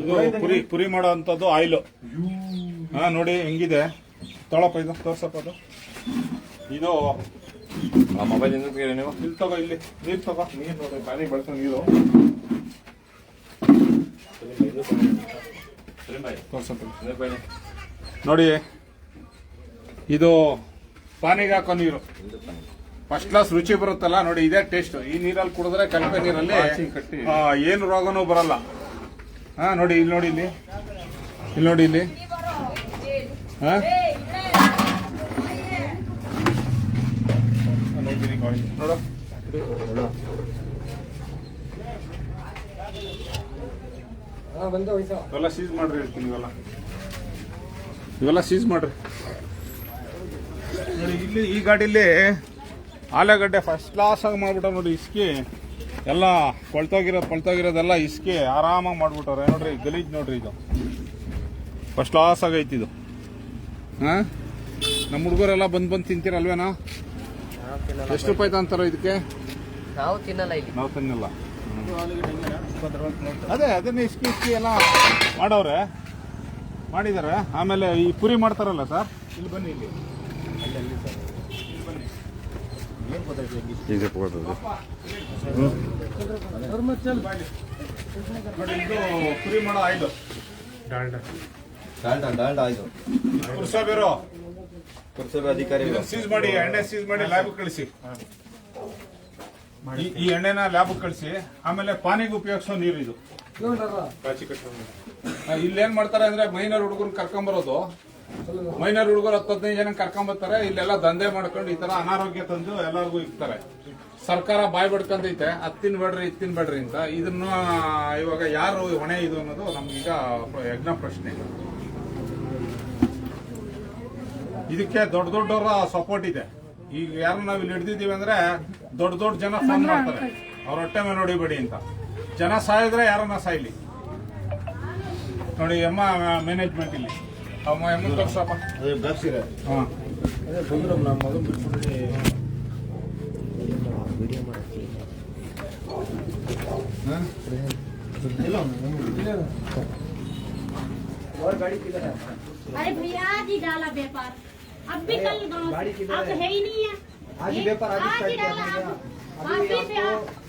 ಇದು ಪುರಿ ಪುರಿ ಮಾಡೋ oil. Oil ಹಾ ನೋಡಿ ಹೆಂಗಿದೆ? ತೊಳಪ್ಪ ಇದು ತೋರ್ಸಪ್ಪ ಅದು. ಇದು ಮೊಬೈಲ್ ಇಂದ ತೆಗೀರಿ ನೀವು. ಇಲ್ಲಿ ತಗೋ ಇಲ್ಲಿ. ನೀರು ತಗೋ. ನೀರು ನೋಡಿ ಪಾನಿ ಬಳಸೋ ನೀರು. ತೋರ್ಸಪ್ಪ ನೋಡಿ ಇದು ಪಾನಿಗೆ ಹಾಕೋ ನೀರು. ಫಸ್ಟ್ ಕ್ಲಾಸ್ ರುಚಿ ಬರುತ್ತಲ್ಲ ನೋಡಿ ಇದೇ ಟೇಸ್ಟ್ ಈ ನೀರಲ್ಲಿ ಕುಡಿದ್ರೆ ಕಲ್ಪೆ ನೀರಲ್ಲಿ ಏನು ರೋಗನೂ ಬರಲ್ಲ. ಹಾ ನೋಡಿ ಇಲ್ಲಿ ನೋಡಿ ಇಲ್ಲಿ. ಇಲ್ಲಿ ನೋಡಿ ಇಲ್ಲಿ. ಹಾ? ಇವೆಲ್ಲ ಸೀಸ್ ಮಾಡ್ರಿ ಹೇಳ್ತೀನಿ ಇವೆಲ್ಲ. ಇವೆಲ್ಲ ಸೀಸ್ ಮಾಡ್ರಿ. ನೋಡಿ ಇಲ್ಲಿ ಈ ಗಾಡಿಲಿ ಆಲೂಗಡ್ಡೆ ಫಸ್ಟ್ ಕ್ಲಾಸ್ ಆಗಿ ಮಾಡ್ಬಿಟ್ಟ ನೋಡಿ ಇಸ್ಕಿ. ಎಲ್ಲ ಕೊಳ್ತೋಗಿರೋದು ಕೊಳ್ತೋಗಿರೋದೆಲ್ಲ ಇಸ್ಕಿ ಆರಾಮಾಗಿ ಮಾಡ್ಬಿಟ್ಟವ್ರೆ. ನೋಡ್ರಿ ಗಲೀಜ್ ನೋಡ್ರಿ ಇದು. ಫಸ್ಟ್ ಕ್ಲಾಸ್ ಆಗೈತಿ ಇದು. ಹಾಂ? ನಮ್ಮ ಹುಡುಗರೆಲ್ಲ ಬಂದು ಬಂದು ತಿಂತೀರಲ್ವೇನಾ? ಎಷ್ಟು ರೂಪಾಯಿ ತಂತಾರ ಇದಕ್ಕೆ ನಾವು ತಿನ್ನಲ್ಲ ನಾವು ತಿನ್ನಲ್ಲ. ಅದೇ ಅದನ್ನೇ ಇಸ್ಕಿ ಇಸ್ಕಿ ಎಲ್ಲ ಮಾಡವ್ರೆ. ಮಾಡಿದ್ದಾರೆ ಆಮೇಲೆ ಈ ಪುರಿ ಮಾಡ್ತಾರಲ್ಲ ಸರ್? ಇಲ್ಲಿ ಬನ್ನಿ ಇಲ್ಲಿ. ಅಲ್ಲಿ ಸರ್. ಇಲ್ಲಿ ನೋಡಿ ಇದು ಪುರಿ ಮಾಡೋ ಆಯ್ತು ಡಾಲ್ಡಾ ಡಾಲ್ಡಾ ಇದು ಕುರ್ಸಾಬೇರು. ಪುರಸಭೆ ಅಧಿಕಾರಿಗಳು ಸೀಸ್ ಮಾಡಿ ಎಣ್ಣೆ ಸೀಸ್ ಮಾಡಿ ಲ್ಯಾಬ್ ಕಳಿಸಿ. ಈ- ಈ ಎಣ್ಣೆನ ಲ್ಯಾಬ್ ಕಳಿಸಿ. ಆಮೇಲೆ ಪಾನಿಗೆ ಉಪಯೋಗಿಸೋ ನೀರು ಇದು. ಇಲ್ಲಿ ಇಲ್ಲೇನ್ ಮಾಡ್ತಾರೆ ಅಂದ್ರೆ ಮೈನರ್ ಹುಡುಗರು ಕರ್ಕೊಂಬರೋದು. ಮೈನರ್ ಹುಡುಗರು ಹತ್ತು ಹದಿನೈದು ಜನ ಕರ್ಕೊಂಬರ್ತಾರೆ ಇಲ್ಲೆಲ್ಲ ದಂಧೆ ಮಾಡ್ಕೊಂಡು ಈ ತರ ಅನಾರೋಗ್ಯ ತಂದು ಎಲ್ಲರಿಗೂ ಇರ್ತಾರೆ ಸರ್ಕಾರ ಬಾಯ್ ಬಡ್ಕೊಂಡೈತೆ ಅದ್ ತಿನ್ಬೇಡ್ರಿ ಇದ್ ತಿನ್ಬೇಡ್ರಿ ಅಂತ. ಇದನ್ನ ಇವಾಗ ಯಾರು ಹೊಣೆ ಇದು ಅನ್ನೋದು ನಮ್ಗೀಗ ಯಜ್ಞ ಪ್ರಶ್ನೆ. ಇದಕ್ಕೆ ದೊಡ್ಡ ದೊಡ್ಡವರ ಸಪೋರ್ಟ್ ಇದೆ. ಈಗ ಯಾರು ನಾವು ಇಲ್ಲಿ ಹಿಡ್ದಿದ್ದೀವಿ ಅಂದ್ರೆ ದೊಡ್ಡ ದೊಡ್ಡ ಜನ ಫೋನ್ ಮಾಡ್ತಾರೆ. ಅವ್ರ ಹೊಟ್ಟೆ ಮೇಲೆ ಹೊಡಿಬೇಡಿ ಅಂತ. ಜನ ಸಾಯಿದ್ರೆ ಯಾರನ್ನ ಸಾಯ್ಲಿ? ನೋಡಿ ಎಮ್ಮ ಮ್ಯಾನೇಜ್ಮೆಂಟ್ ಇಲ್ಲಿ. ಅಮ್ಮ ಎಮ್ಮ ತೋರ್ಸಪ್ಪ ಹಾ ಹಾ? अरे भैया आज ही डाला व्यापार अब भी कल गाँव से- अब है ही नहीं है आज ही ये- व्यापार आज ही आज ही start किया डाला मैंने। अब अभी आज ही आपको व्या-